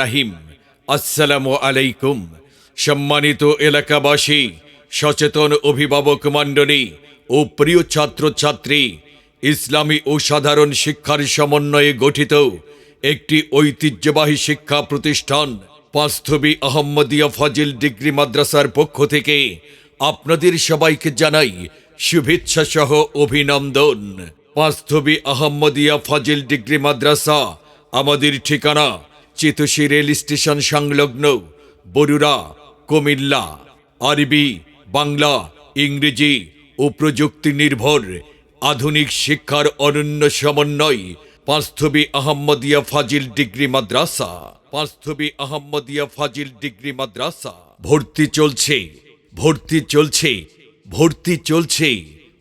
রাহিম আসসালামু আলাইকুম। সম্মানিত এলাকাবাসী, সচেতন অভিভাবক মণ্ডলী ও প্রিয় ছাত্রছাত্রী, ইসলামী ও সাধারণ শিক্ষার সমন্বয়ে গঠিত একটি ঐতিহ্যবাহী শিক্ষা প্রতিষ্ঠান পাস্থবী আহম্মদিয়া ফাজিল ডিগ্রি মাদ্রাসার পক্ষ থেকে আপনাদের সবাইকে জানাই শুভেচ্ছা সহ অভিনন্দন। পাস্থবী আহম্মদিয়া ফাজিল ডিগ্রি মাদ্রাসা আমাদের ঠিকানা চিতসী রেল স্টেশন সংলগ্ন বরুড়া, কুমিল্লা, আরবি, বাংলা, ইংরেজি ও প্রযুক্তি নির্ভর আধুনিক শিক্ষার অনন্য সমন্বয় পাঁচথবি আহম্মদিয়া ফাজিল ডিগ্রি মাদ্রাসা। পাঁচথবি আহম্মদিয়া ফাজিল ডিগ্রি মাদ্রাসা। ভর্তি চলছে ভর্তি চলছে ভর্তি চলছে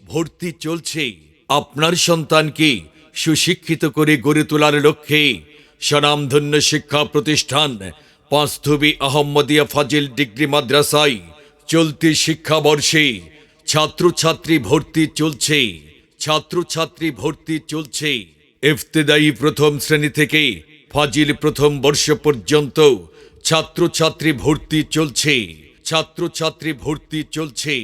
ভর্তি চলছে। আপনার সন্তানকে সুশিক্ষিত করে গড়ে তোলার লক্ষ্যে স্বনামধন্য শিক্ষা প্রতিষ্ঠান পাঁচথবী আহম্মদিয়া ফাজিল ডিগ্রি মাদ্রাসায় চলতি শিক্ষাবর্ষে ছাত্রছাত্রী ভর্তি চলছে, ছাত্রছাত্রী ভর্তি চলছে। ইফতেদায়ী প্রথম শ্রেণি থেকে ফাজিল প্রথম বর্ষ পর্যন্ত ছাত্রছাত্রী ভর্তি চলছে, ছাত্রছাত্রী ভর্তি চলছে।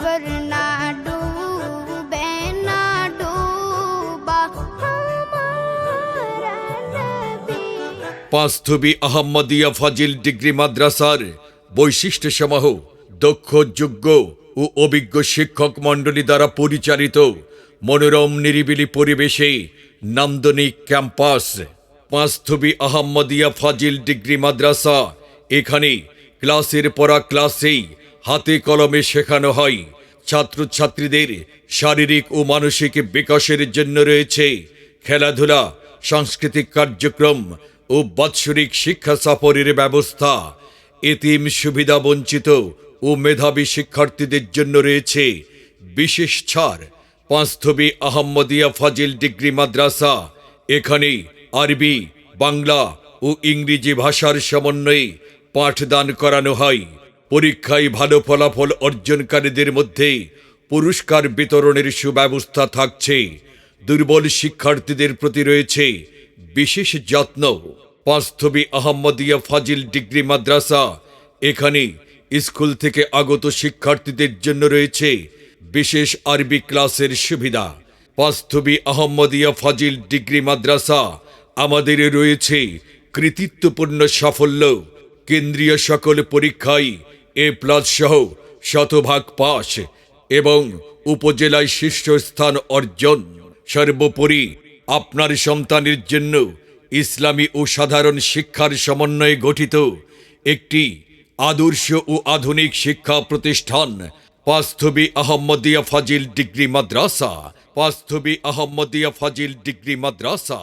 वरना डूबे ना डूबा हमारा नबी পাঁচথবী আহম্মদিয়া ফাজিল ডিগ্রি মাদ্রাসার বৈশিষ্ট্য সমূহ দক্ষ যোগ্য ও অভিজ্ঞ শিক্ষক মণ্ডলী দ্বারা পরিচালিত মনোরম নিরিবিলি পরিবেশে নান্দনিক ক্যাম্পাস পাঁচথবী আহম্মদিয়া ফাজিল ডিগ্রি মাদ্রাসা এখানে ক্লাসের পড়া ক্লাসেই হাতে কলমে শেখানো হয়। ছাত্রছাত্রীদের শারীরিক ও মানসিক বিকাশের জন্য রয়েছে খেলাধুলা, সাংস্কৃতিক কার্যক্রম ও বাৎসরিক শিক্ষা সফরের ব্যবস্থা। এতিম সুবিধা বঞ্চিত ও মেধাবী শিক্ষার্থীদের জন্য রয়েছে বিশেষ ছাড়, পাঁচথবি আহম্মদিয়া ফাজিল ডিগ্রি মাদ্রাসা। এখানে আরবি, বাংলা ও ইংরেজি ভাষার সমন্বয়ে পাঠদান করানো হয়। পরীক্ষায় ভালো ফলাফল অর্জনকারীদের মধ্যে পুরস্কার বিতরণের সুব্যবস্থা থাকছে। দুর্বল শিক্ষার্থীদের প্রতি রয়েছে বিশেষ যত্ন। পাঁচথবী আহম্মদিয়া ফাজিল ডিগ্রি মাদ্রাসা, এখানে স্কুল থেকে আগত শিক্ষার্থীদের জন্য রয়েছে বিশেষ আরবি ক্লাসের সুবিধা। পাঁচথবী আহম্মদিয়া ফাজিল ডিগ্রি মাদ্রাসা, আমাদের রয়েছে কৃতিত্বপূর্ণ সাফল্য। কেন্দ্রীয় সকল পরীক্ষায় এ প্লাস সহ শতভাগ পাস এবং উপজেলায় শীর্ষস্থান অর্জন। সর্বোপরি আপনার সন্তানের জন্য ইসলামী ও সাধারণ শিক্ষার সমন্বয়ে গঠিত একটি আদর্শ ও আধুনিক শিক্ষা প্রতিষ্ঠান পাস্থবী আহম্মদিয়া ফাজিল ডিগ্রি মাদ্রাসা। পাস্থবী আহম্মদিয়া ফাজিল ডিগ্রি মাদ্রাসা।